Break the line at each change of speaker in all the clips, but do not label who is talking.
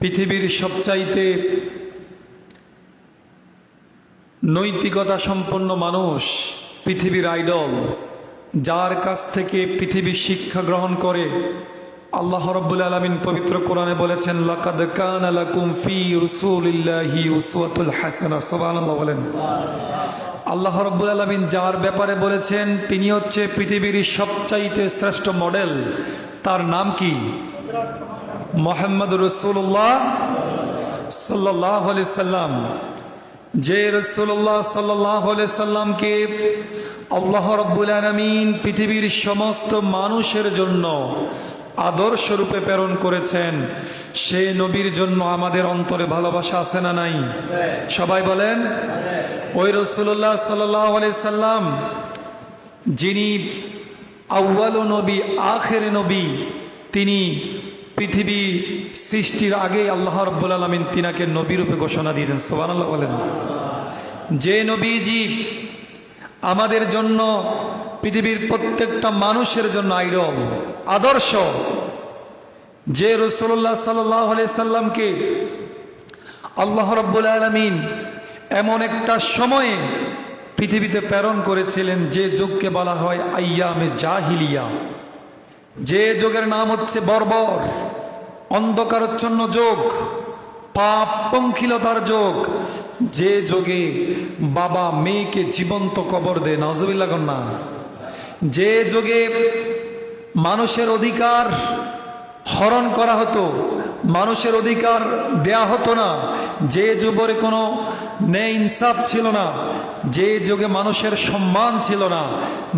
পৃথিবীর সবচাইতে নৈতিকতা সম্পন্ন মানুষ পৃথিবীর আইডল, যার কাছ থেকে পৃথিবী শিক্ষা গ্রহণ করে। আল্লাহ রব্বুল আলমিন পবিত্র কোরআনে বলেছেন, লাকাদ কান বলেন। আল্লাহ রব্বুল আলমিন যার ব্যাপারে বলেছেন, তিনি হচ্ছে পৃথিবীর সবচাইতে শ্রেষ্ঠ মডেল। তার নাম কি? মোহাম্মদ রসুল্লাহ সাল্লাহ সাল্লাম, যে রসুল্লাহ সাল্লাহ সাল্লামকে আল্লাহ রব্বুল আলমিন পৃথিবীর সমস্ত মানুষের জন্য আদর্শ রূপে প্রেরণ করেছেন, সে নবীর জন্য আমাদের অন্তরে ভালোবাসা আছে না নাই? সবাই বলেন, ওই রসুল্লাহ সাল্লাহ সাল্লাম, যিনি আউ্বাল নবী, আখের নবী, তিনি পৃথিবী সৃষ্টির আগে আল্লাহ রব্বুল আলমিন তিনাকে নবী রূপে ঘোষণা দিয়েছেন। সোবান আল্লাহ বলেন। যে নবীজি আমাদের জন্য পৃথিবীর প্রত্যেকটা মানুষের জন্য আইডল আদর্শ, যে রসুল্লাহ সাল্লাহ সাল্লামকে আল্লাহ রব্বুল আলমিন এমন একটা সময়ে পৃথিবীতে প্রেরণ করেছিলেন, যে যুগকে বলা হয় আইয়া আইয়ামে জাহিলিয়া। যে যোগের নাম হচ্ছে বর্বর, অন্ধকারচ্ছন্ন যোগ, পাপ পঙ্খিলতার যোগ। যে যোগে বাবা মেয়েকে জীবন্ত কবর দে নজবিল্লা কন্যা যে যোগে মানুষের অধিকার হরণ করা হতো মানুষের অধিকার দেয়া হতো না। যে যুবরে কোনো ন্যায় ইনসাফ ছিল না, যে যুগে মানুষের সম্মান ছিল না,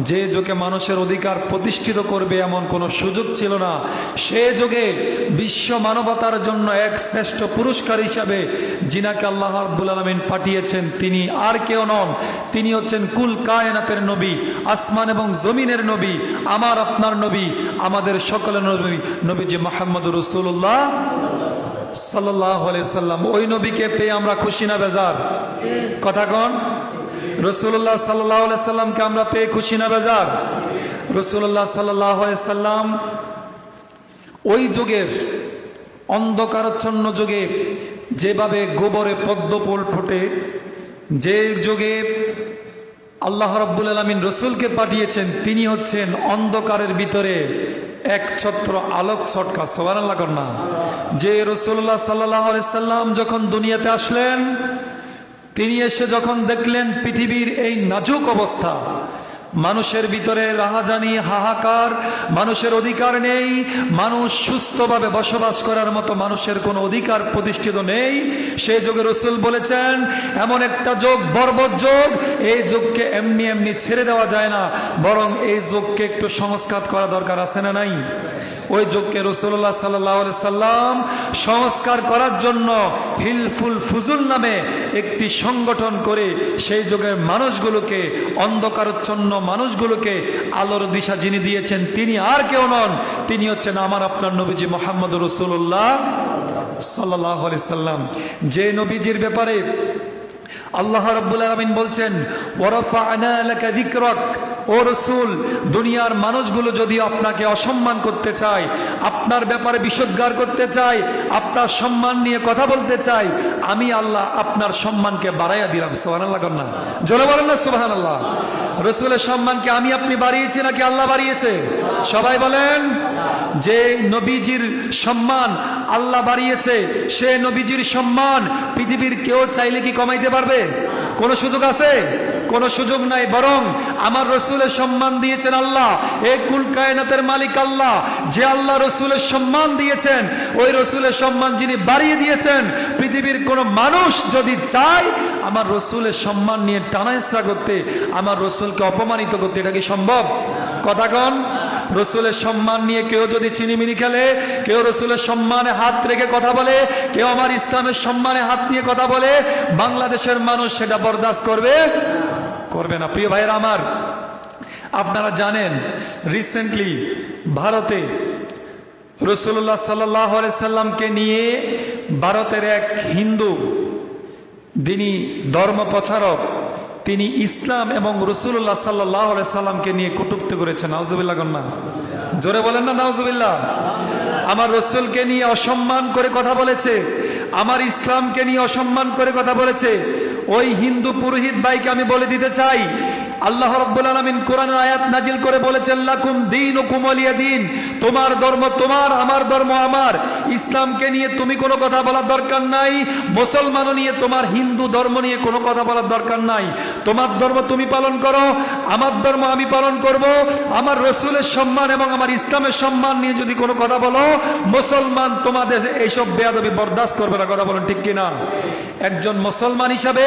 যে যুগে মানুষের অধিকার প্রতিষ্ঠিত করবে এমন কোনো সুযোগ ছিল না। সে যুগে বিশ্ব মানবতার জন্য এক শ্রেষ্ঠ পুরস্কার হিসাবে জিনাকে আল্লাহ আব্বুল আলমিন পাঠিয়েছেন, তিনি আর কেউ নন। তিনি হচ্ছেন কুল কায়নাতের নবী, আসমান এবং জমিনের নবী, আমার আপনার নবী, আমাদের সকলের নবী নবী যে মাহমুদ রসুল্লাহ সাল্লাম, ওই নবীকে পেয়ে আমরা খুশি না বেজার? কথা কন। রসুল্লাহ সাল্লাহ সাল্লামকে আমরা পেয়ে খুশি না বেজার? রসুল্লাহ সাল্লাহ সাল্লাম ওই যুগের অন্ধকারচ্ছন্ন যুগে যেভাবে গোবরে পদ্মপোল ফোটে, যে যুগে আল্লাহ রব্বুল আলমিন রসুলকে পাঠিয়েছেন, তিনি হচ্ছেন অন্ধকারের ভিতরে এক ছত্র আলোক ছটকা সবার আল্লাহ কন্যা যে রসুল্লাহ সাল্লাহ সাল্লাম যখন দুনিয়াতে আসলেন, তিনি এসে যখন দেখলেন পৃথিবীর এই নাজুক অবস্থা মানুষের ভিতরে রাহাজানি হাহাকার, মানুষের অধিকার নেই, মানুষ সুস্থভাবে বসবাস করার মতো মানুষের কোনো অধিকার প্রতিষ্ঠিত নেই। সেই যুগে রসুল বলেছেন, এমন একটা যোগ বর্বর যোগ, এই যোগকে এমনি এমনি ছেড়ে দেওয়া যায় না, বরং এই যোগকে একটু সংস্কার করা দরকার আছে না নাই? ওই যোগকে রসুল্লাহ সাল্লাহ সাল্লাম সংস্কার করার জন্য হিলফুল ফুজুল নামে একটি সংগঠন করে সেই যুগের মানুষগুলোকে, অন্ধকারচ্ছন্ন মানুষগুলোকে আলোর দিশা যিনি দিয়েছেন, তিনি আর কেউ নন। তিনি হচ্ছেন আমার আপনার নবীজি মোহাম্মদ রসুল্লাহ সাল্লাহ সাল্লাম। যে নবীজির ব্যাপারে আল্লাহ রব্বুল আলমিন বলছেন ওরফা আনা এলাকা দিকরক ও রসুল, দুনিয়ার মানুষগুলো যদি আপনাকে অসম্মান করতে চায়, আপনার ব্যাপারে বিষোদ্গার করতে চায়, আপনার সম্মান নিয়ে কথা বলতে চাই আমি আল্লাহ আপনার সম্মানকে বাড়াইয়া দিলাম সোহান আল্লাহ কন্যা জোরে বলেন না সোহান আল্লাহ রসুলের সম্মানকে আমি আপনি বাড়িয়েছি নাকি আল্লাহ বাড়িয়েছে? সবাই বলেন, যে নবীজির সম্মান আল্লাহ বাড়িয়েছে, সে নবীজির সম্মান পৃথিবীর কেউ চাইলে কি কমাইতে পারবে? কোনো সুযোগ আছে? কোনো সুযোগ নাই, বরং আমার রসুলের সম্মান দিয়েছেন আল্লাহ। এ কুল কায়নাতের মালিক আল্লাহ, যে আল্লাহ রসুলের সম্মান দিয়েছেন, ওই রসুলের সম্মান যিনি বাড়িয়ে দিয়েছেন, পৃথিবীর কোনো মানুষ যদি চায়, আমার রসুলের সম্মান নিয়ে টানাইসরা করতে, আমার রসুলকে অপমানিত করতে এটা কি সম্ভব? কথা কথাগণ রসুলের সম্মান নিয়ে কেউ যদি চিনিমিনি খেলে, কেউ রসুলের সম্মানে হাত রেখে কথা বলে, কেউ আমার ইসলামের সম্মানে হাত নিয়ে কথা বলে, বাংলাদেশের মানুষ সেটা বরদাস্ত করবে? করবে না। প্রিয় ভাইয়েরা আমার, আপনারা জানেন রিসেন্টলি ভারতে রসুল্লাহ সাল্লাহ সাল্লামকে নিয়ে ভারতের এক হিন্দু, যিনি ধর্ম প্রচারক তিনি ইসলাম এবং রসুল্লাহ সাল্লাহ সাল্লামকে নিয়ে কটুক্তি করেছেন। নাউজুবিল্লাহ কন্যা জোরে বলেন না, নাউজুবিল্লাহ। আমার রসুলকে নিয়ে অসম্মান করে কথা বলেছে, আমার ইসলামকে নিয়ে অসম্মান করে কথা বলেছে ওই হিন্দু পুরোহিত ভাইকে আমি বলে দিতে চাই আল্লাহ রব্বুল আলমিন কোরআনের আয়াত নাজিল করে বলেছেন, লাকুম দিন ও কুমলিয়া দিন। তোমার ধর্ম তোমার, আমার ধর্ম আমার। ইসলামকে নিয়ে তুমি কোনো কথা বলার দরকার নাই। মুসলমানও নিয়ে তোমার হিন্দু ধর্ম নিয়ে কোনো কথা বলার দরকার নাই। তোমার ধর্ম তুমি পালন করো, আমার ধর্ম আমি পালন করব। আমার রসুলের সম্মান এবং আমার ইসলামের সম্মান নিয়ে যদি কোনো কথা বলো, মুসলমান তোমাদের এইসব বেয়াদবি বরদাস্ত করবে না। কথা বলেন ঠিক কিনা? একজন মুসলমান হিসাবে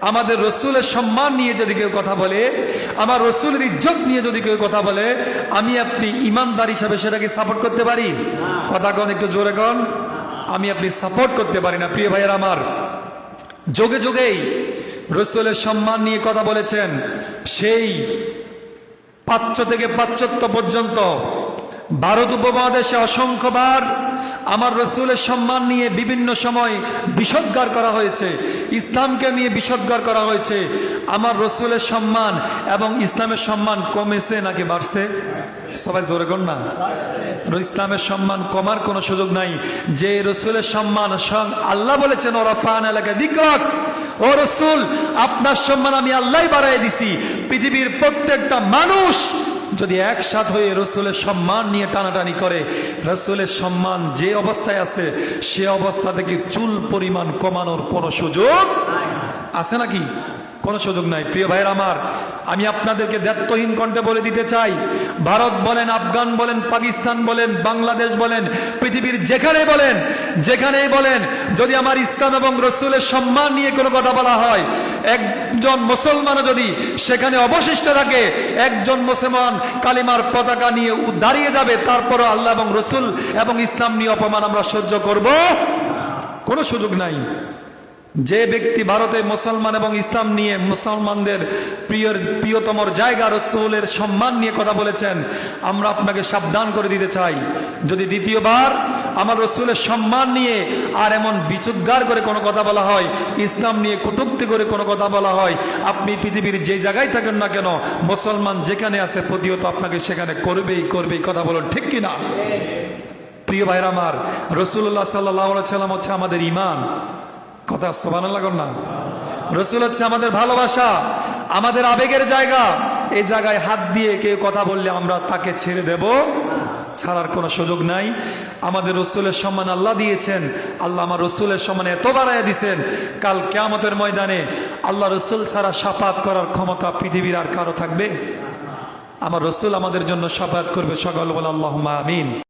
আমাদের রসুলের সম্মান নিয়ে যদি কেউ কথা বলে, আমার রসুলের ইজ্জত নিয়ে যদি কেউ কথা বলে, আমি আপনি ইমানদার হিসাবে সেটাকে সাপোর্ট করতে পারি? কথা কন একটু জোরে কন। আমি আপনি সাপোর্ট করতে পারি না, প্রিয় ভাইয়ের আমার। যোগে যোগেই রসুলের সম্মান নিয়ে কথা বলেছেন। সেই পাচ্য থেকে পাশ্চাত্য পর্যন্ত ভারত উপমহাদেশে অসংখ্যবার আমার রসুলের সম্মান নিয়ে বিভিন্ন সময় বিষদগার করা হয়েছে, ইসলামকে নিয়ে বিষদগার করা হয়েছে। আমার রসুলের সম্মান এবং ইসলামের সম্মান কমেছে নাকি বাড়ছে? সবাই জোরে কর না। ইসলামের সম্মান কমার কোনো সুযোগ নাই। যে রসুলের সম্মান স্বয়ং আল্লাহ বলেছেন ওরা ফান এলাকা দিকরক ও রসুল, আপনার সম্মান আমি আল্লাহ বাড়াই দিছি। পৃথিবীর প্রত্যেকটা মানুষ যদি একসাথ হয়ে রসুলের সম্মান নিয়ে টানাটানি করে, রসুলের সম্মান যে অবস্থায় আছে, সে অবস্থা থেকে চুল পরিমাণ কমানোর কোনো সুযোগ আছে নাকি? কোনো সুযোগ নাই। প্রিয় ভাইয়ের আমার, আমি আপনাদেরকে দায়িত্বহীন কণ্ঠে বলে দিতে চাই, ভারত বলেন, আফগান বলেন, পাকিস্তান বলেন, বাংলাদেশ বলেন, পৃথিবীর যেখানে বলেন, যেখানেই বলেন, যদি আমার ইসলাম এবং রসুলের সম্মান নিয়ে কোনো কথা বলা হয় একজন মুসলমানও যদি সেখানে অবশিষ্ট থাকে, একজন মুসলমান কালিমার পতাকা নিয়ে দাঁড়িয়ে যাবে, তারপরও আল্লাহ এবং রসুল এবং ইসলাম নিয়ে অপমান আমরা সহ্য করব? কোনো সুযোগ নাই। যে ব্যক্তি ভারতে মুসলমান এবং ইসলাম নিয়ে মুসলমানদের প্রিয় প্রিয়তমর জায়গা রসুলের সম্মান নিয়ে কথা বলেছেন, আমরা আপনাকে সাবধান করে দিতে চাই। যদি দ্বিতীয়বার আমার রসুলের সম্মান নিয়ে আর এমন বিচুদ্গার করে কোনো কথা বলা হয়, ইসলাম নিয়ে কটুক্তি করে কোনো কথা বলা হয়, আপনি পৃথিবীর যে জায়গায় থাকেন না কেন, মুসলমান যেখানে আছে প্রতিহত আপনাকে সেখানে করবেই করবেই কথা বলুন, ঠিক কিনা? প্রিয় ভাইরা আমার রসুল্লাহ সাল্লাহ সাল্লাম হচ্ছে আমাদের ইমান কথা সবান লাগুন না। রসুল হচ্ছে আমাদের ভালোবাসা, আমাদের আবেগের জায়গা। এই জায়গায় হাত দিয়ে কেউ কথা বললে আমরা তাকে ছেড়ে দেব। ছাড়ার কোনো সুযোগ নাই। আমাদের রসুলের সম্মান আল্লাহ দিয়েছেন। আল্লাহ আমার রসুলের সম্মান এত বাড়াইয়া দিছেন। কাল কেয়ামতের ময়দানে আল্লাহ রসুল ছাড়া সাপাত করার ক্ষমতা পৃথিবীর আর কারও থাকবে? আমার রসুল আমাদের জন্য সাপাত করবে সকল বলে আল্লাহ আমিন।